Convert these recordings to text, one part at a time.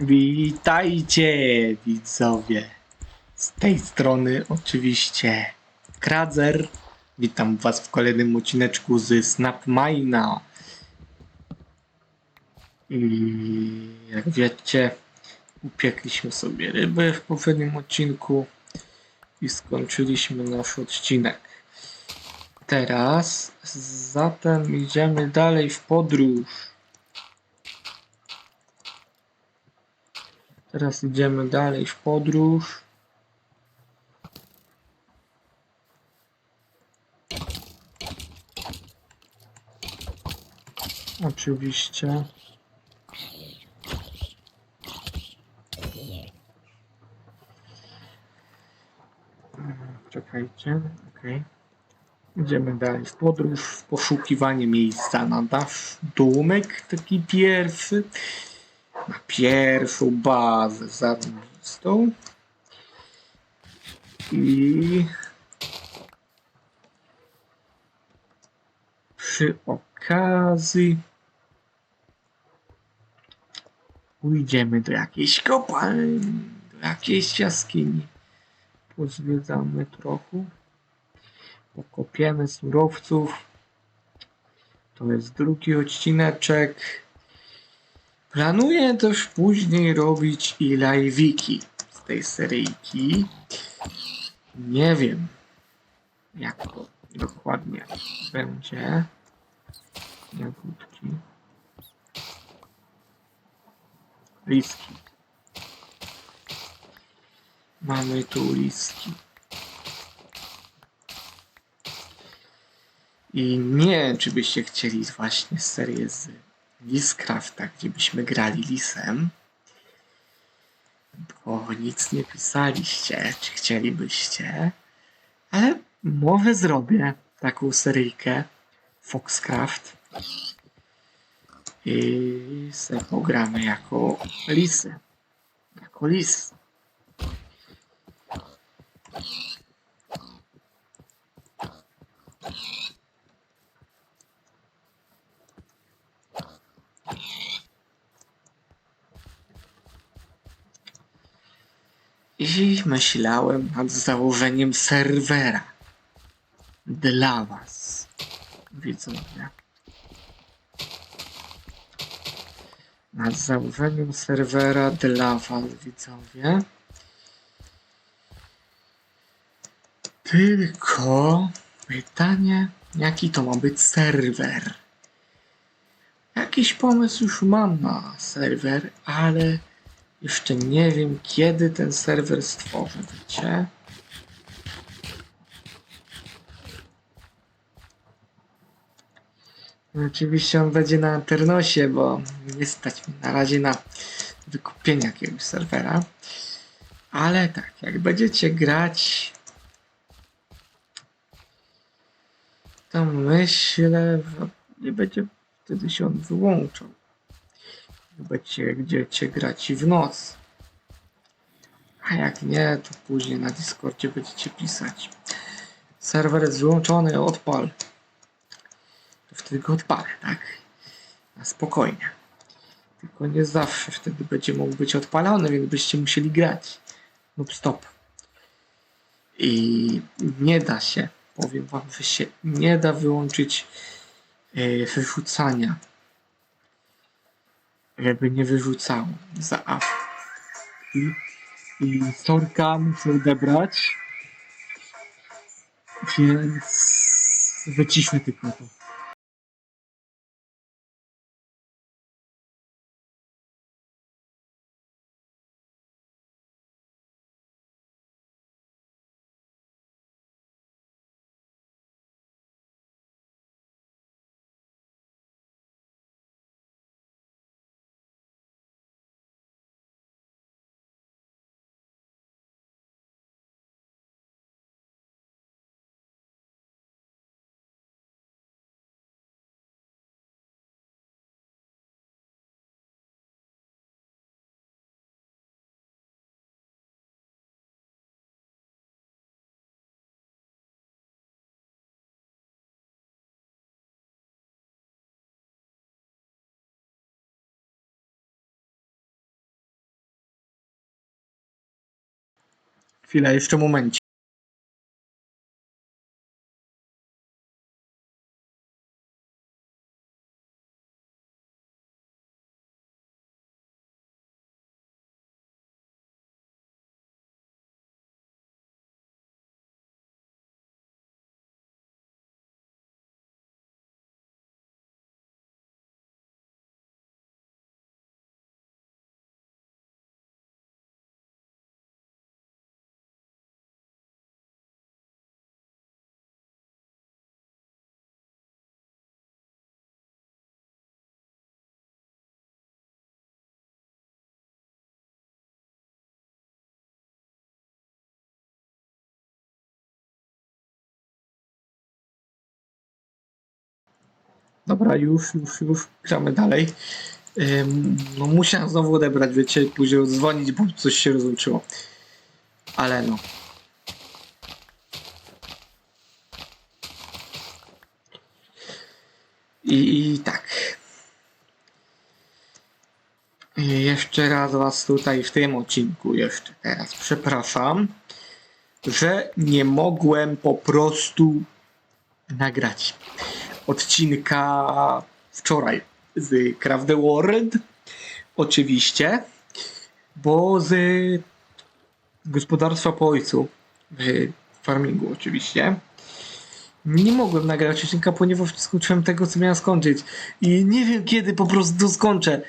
Witajcie widzowie. Z tej strony oczywiście Kradzer. Witam was w kolejnym odcineczku z Snapmina. I jak wiecie, upiekliśmy sobie ryby w poprzednim odcinku i skończyliśmy nasz odcinek. Teraz zatem idziemy dalej w podróż. Teraz idziemy dalej w podróż. Oczywiście. Czekajcie, okej. Idziemy dalej w podróż, poszukiwanie miejsca na nasz domek, taki pierwszy pierwszą bazę zarobistą i przy okazji pójdziemy do jakiejś kopalni, do jakiejś jaskini. Pozwiedzamy trochę, pokopiemy surowców. To jest drugi odcineczek. Planuję też później robić i live'iki z tej seryjki. Nie wiem, jak to dokładnie będzie. Jagódki. Liski. Mamy tu liski. I nie wiem, czy byście chcieli właśnie serię z Liscrafta, gdzie byśmy grali lisem. Bo nic nie pisaliście, czy chcielibyście. Ale może zrobię taką seryjkę Foxcraft. I se pogramy jako lisy. Jako lis. I myślałem nad założeniem serwera dla was, widzowie. Nad założeniem serwera dla was, widzowie. Tylko pytanie, jaki to ma być serwer? Jakiś pomysł już mam na serwer, ale jeszcze nie wiem, kiedy ten serwer stworzę, wiecie? Oczywiście on będzie na Ternosie, bo nie stać mi na razie na wykupienie jakiegoś serwera. Ale tak, jak będziecie grać, to myślę, że nie będzie wtedy się on wyłączał. Będziecie, będziecie grać i w noc. A jak nie, to później na Discordzie będziecie pisać. Serwer jest wyłączony, odpal. To wtedy go odpalę, tak? Na spokojnie. Tylko nie zawsze wtedy będzie mógł być odpalony, więc byście musieli grać. Lub stop. I nie da się, powiem wam, że się nie da wyłączyć wyrzucania żeby nie wyrzucało za A. I, i sorka muszę odebrać. Więc wyciszę tylko to. Chwila, jeszcze momencie. Dobra, już, już, już. Gramy dalej. Ym, no musiałem znowu odebrać, wiecie, później dzwonić, bo coś się rozłączyło. Ale no. I, i tak. I jeszcze raz was tutaj w tym odcinku jeszcze teraz przepraszam, że nie mogłem po prostu nagrać odcinka wczoraj z Craft the World. Oczywiście, bo z gospodarstwa po ojcu w farmingu oczywiście. Nie mogłem nagrać odcinka, ponieważ nie skończyłem tego, co miałem skończyć. I nie wiem kiedy po prostu skończę.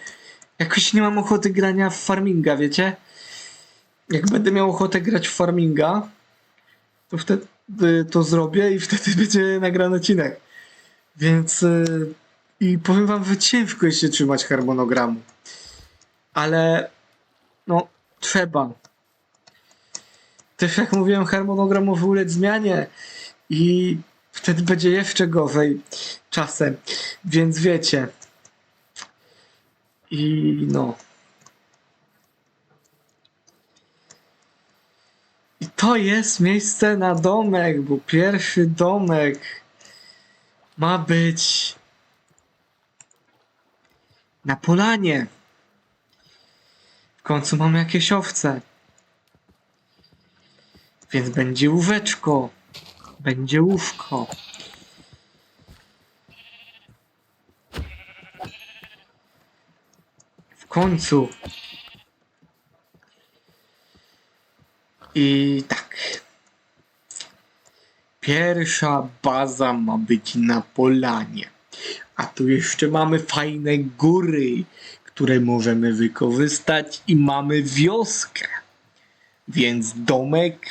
Jakoś nie mam ochoty grania w farminga, wiecie? Jak będę miał ochotę grać w farminga, to wtedy to zrobię i wtedy będzie nagrany odcinek. Więc y, i powiem wam, że ciężko jest się trzymać harmonogramu. Ale no, trzeba. Też jak mówiłem, harmonogram może ulec zmianie i wtedy będzie jeszcze gorzej czasem. Więc wiecie. I no. I to jest miejsce na domek, bo pierwszy domek ma być na polanie. W końcu mamy jakieś owce. Więc będzie łóweczko. Będzie łówko. W końcu. I tak. Pierwsza baza ma być na polanie. A tu jeszcze mamy fajne góry, które możemy wykorzystać i mamy wioskę. Więc domek,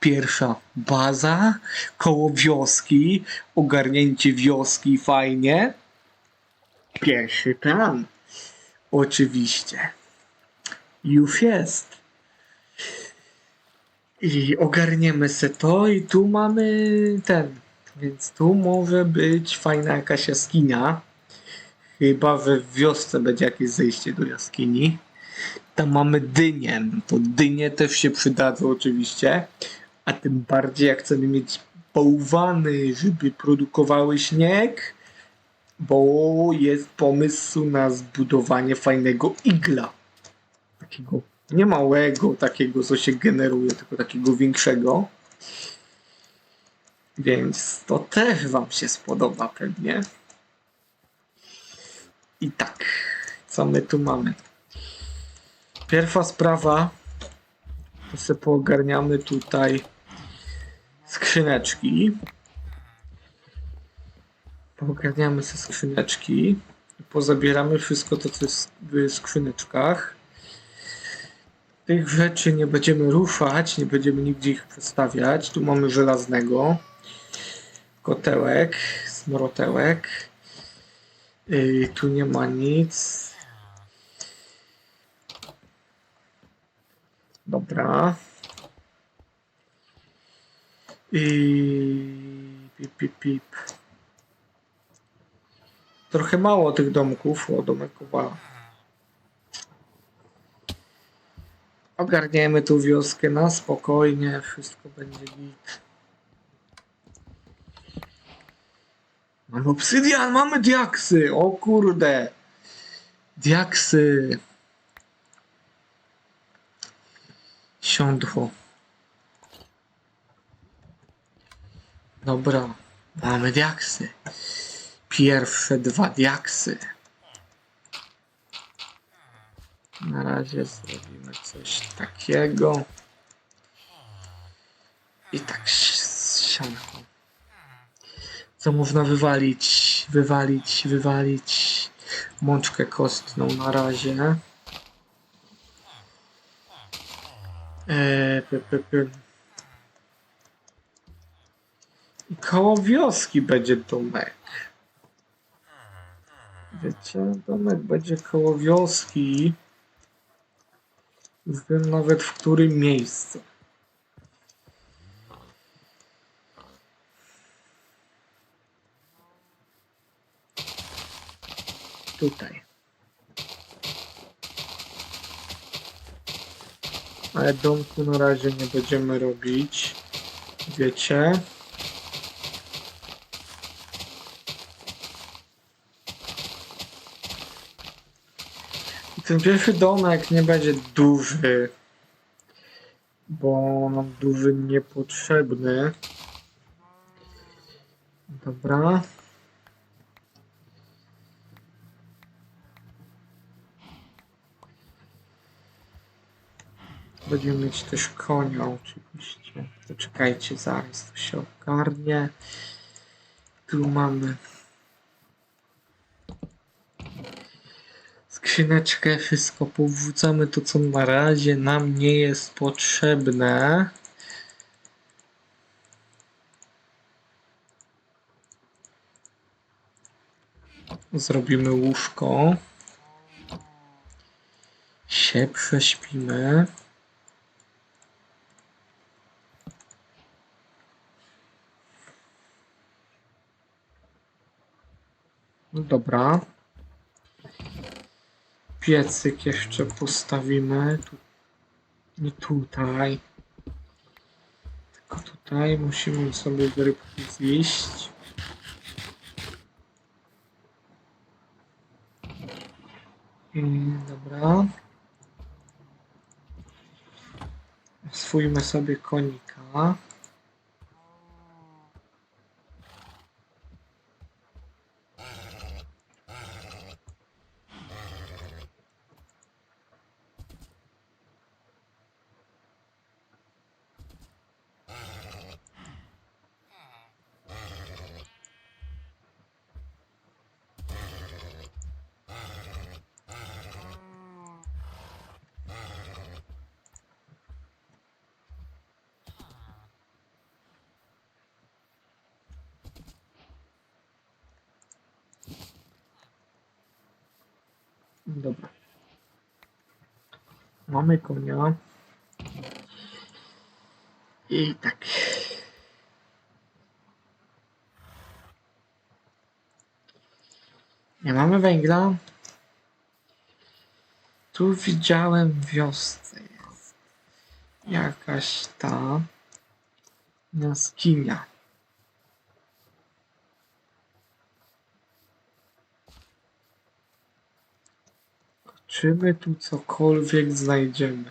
pierwsza baza, koło wioski, ogarnięcie wioski fajnie. Pierwszy plan. Oczywiście. Już jest. I ogarniemy se to i tu mamy ten. Więc tu może być fajna jakaś jaskinia. Chyba że w wiosce będzie jakieś zejście do jaskini. Tam mamy dynię. To dynie też się przydadzą oczywiście. A tym bardziej jak chcemy mieć bałwany, żeby produkowały śnieg. Bo jest pomysł na zbudowanie fajnego igla. Takiego nie małego, takiego co się generuje, tylko takiego większego. Więc to też Wam się spodoba pewnie. I tak, co my tu mamy? Pierwsza sprawa, to sobie poogarniamy tutaj skrzyneczki. Poogarniamy sobie skrzyneczki pozabieramy wszystko to, co jest w skrzyneczkach. Tych rzeczy nie będziemy ruszać, nie będziemy nigdzie ich przedstawiać. Tu mamy żelaznego kotełek, smrotełek. Yy, tu nie ma nic. Dobra. I pip, pip, pip. Trochę mało tych domków. O, domek Kowala. Ogarniemy tu wioskę na spokojnie, wszystko będzie git. Mamy obsydian, mamy diaksy, o kurde. Diaksy. Siądło. Dobra, mamy diaksy. Pierwsze dwa diaksy. Na razie zrobimy coś takiego. I tak sianko. Co można wywalić? Wywalić, wywalić. Mączkę kostną na razie. Eee, py, py, py. I koło wioski będzie domek. Wiecie, domek będzie koło wioski. Wiem nawet w którym miejscu. Tutaj. Ale domku na razie nie będziemy robić. Wiecie. Ten pierwszy domek nie będzie duży. Bo nam duży niepotrzebny. Dobra. Będziemy mieć też konia oczywiście. Poczekajcie, zaraz to się ogarnie. Tu mamy skrzyneczkę, wszystko powrzucamy to co na razie nam nie jest potrzebne. Zrobimy łóżko. Się prześpimy. Dobra. Piecyk jeszcze postawimy. Tu, nie tutaj. Tylko tutaj musimy sobie rybki zjeść. Mm, Dobra. Swójmy sobie konika. Dobra. Mamy konia. I tak. Nie mamy węgla. Tu widziałem wiosce jest jakaś ta jaskinia. Czy my tu cokolwiek znajdziemy?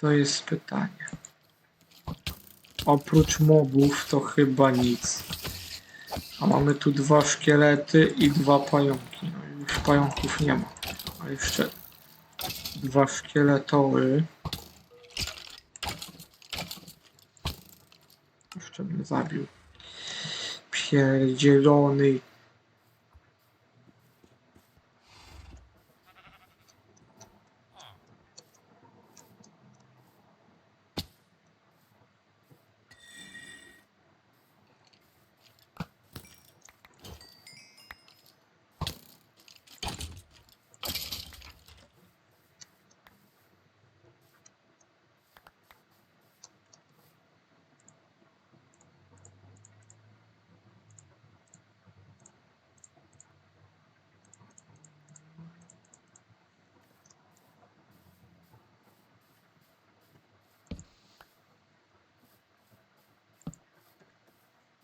To jest pytanie. Oprócz mobów to chyba nic. A mamy tu dwa szkielety i dwa pająki. No już pająków nie ma. A jeszcze dwa szkieletoły. Jeszcze mnie zabił. Pierdzielony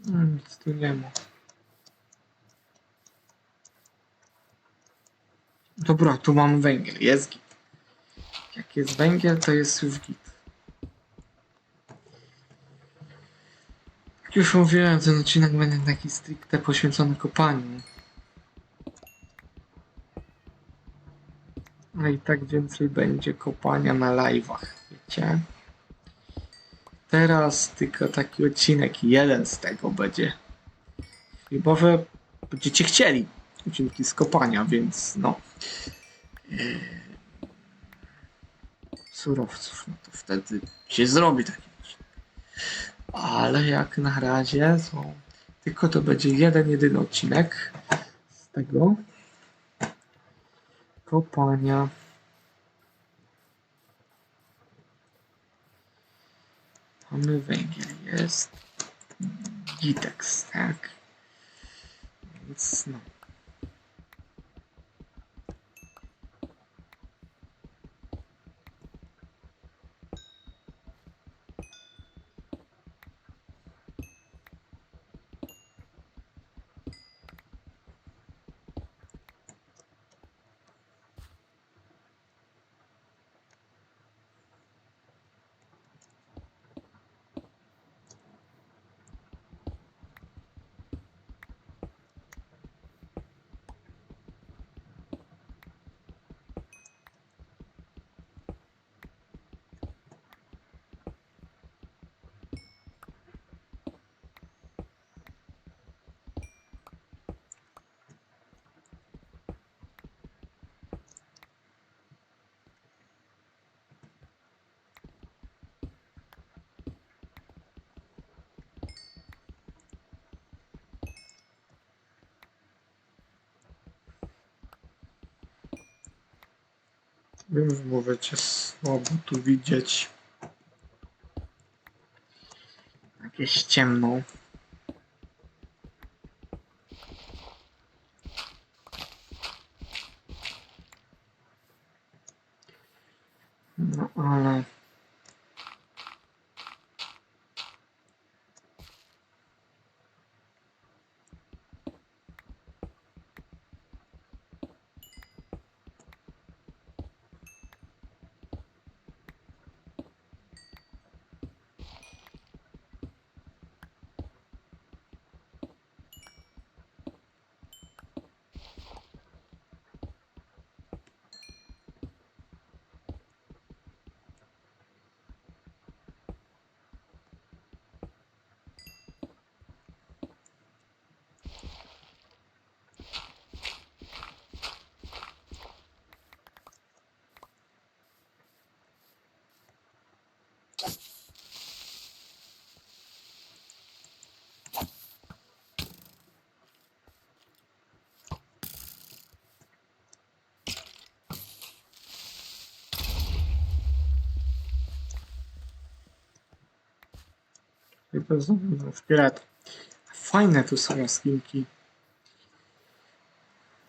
No, Nic tu nie ma. Dobra, tu mam węgiel, jest git. Jak jest węgiel, to jest już git. już mówiłem, ten odcinek będzie taki stricte poświęcony kopaniu. A i tak więcej będzie kopania na live'ach, wiecie? Teraz tylko taki odcinek, jeden z tego będzie. Może będziecie chcieli odcinki z kopania, więc no. Yy, surowców, no to wtedy się zrobi taki odcinek. Ale jak na razie to tylko to będzie jeden, jedyny odcinek z tego kopania. Mamy węgiel, jest Gitex, tak? Więc no. Że możecie słabo tu widzieć. Jakieś ciemno. No ale... Szkielet. Fajne tu są jaskинki.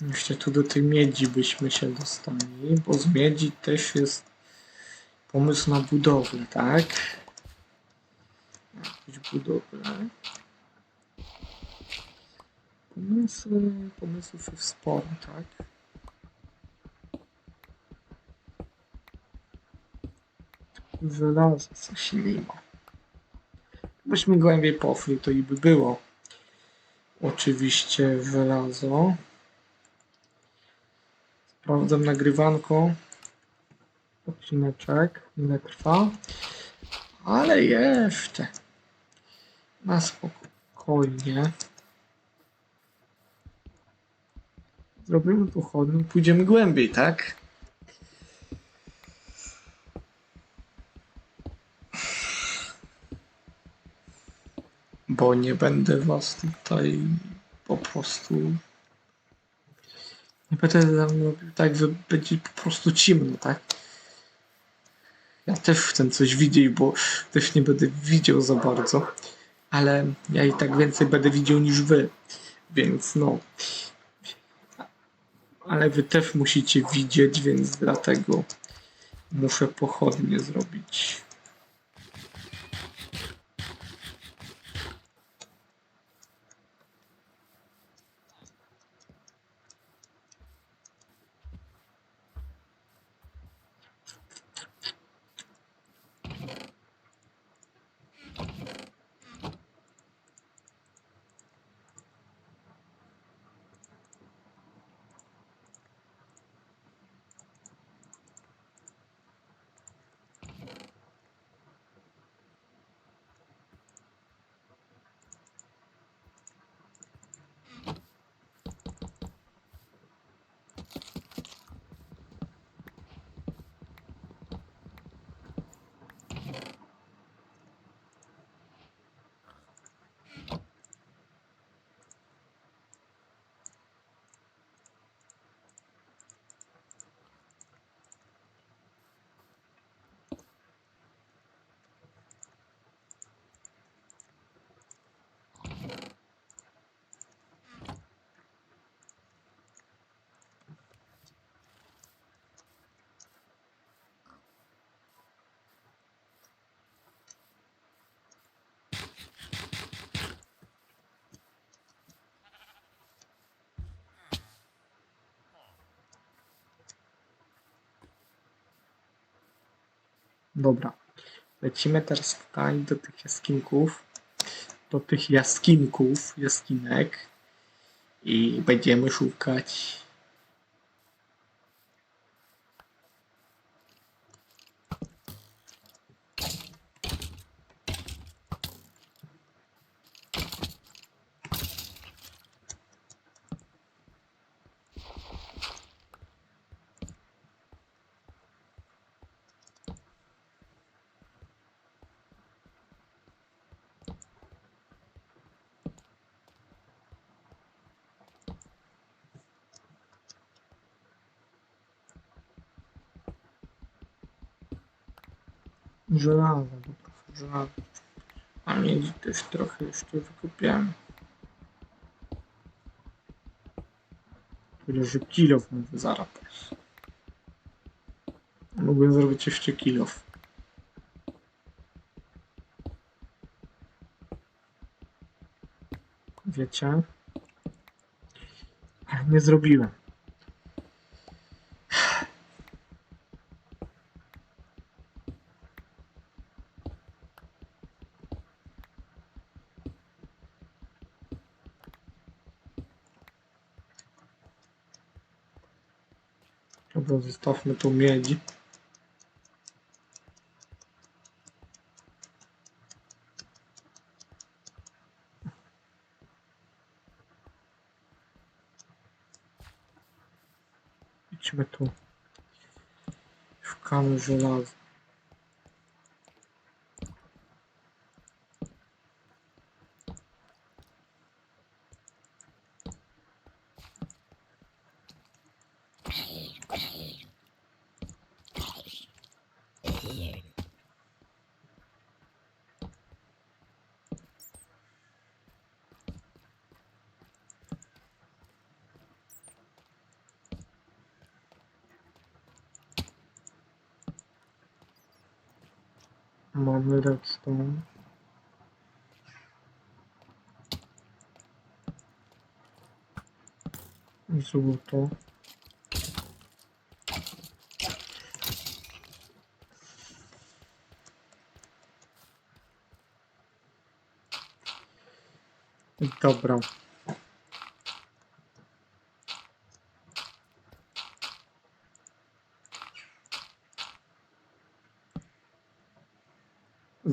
Jeszcze tu do tej miedzi byśmy się dostali, bo z miedzi też jest pomysł na budowlę, tak? Jakąś budowlę. Pomysły, pomysłów jest sporo, tak? Żelazo coś nie ma. Byśmy głębiej poszli, to i by było. Oczywiście żelazo. Sprawdzam nagrywanko. Odcineczek. Ile trwa. Ale jeszcze. Na spokojnie. Zrobimy tu chodnik, pójdziemy głębiej, tak? Bo nie będę was tutaj po prostu. Nie będę robił tak, że będzie po prostu ciemno, tak? Ja też chcę coś widzieć, bo też nie będę widział za bardzo, ale ja i tak więcej będę widział niż wy, więc no. Ale wy też musicie widzieć, więc dlatego muszę pochodnie zrobić. Dobra. Lecimy teraz tutaj do tych jaskinków. Do tych jaskinków, jaskinek. I będziemy szukać. Żelaza, bo trochę żelaza. A miedzi też trochę jeszcze wykupiłem. Tyle, że kilof mówię zaraz też. Zrobić jeszcze kilof. Wiecie? Nie zrobiłem. Dobra, zostawmy tu miedź. Idźmy tu. Szukamy żelaza. Mamy redstone. Złoto. Dobra.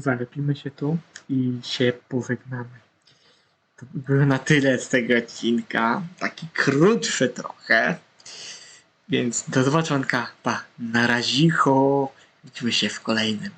Zalepimy się tu i się pożegnamy. To by było na tyle z tego odcinka. Taki krótszy trochę. Więc do zobaczonka. Pa. Na razicho. Widzimy się w kolejnym.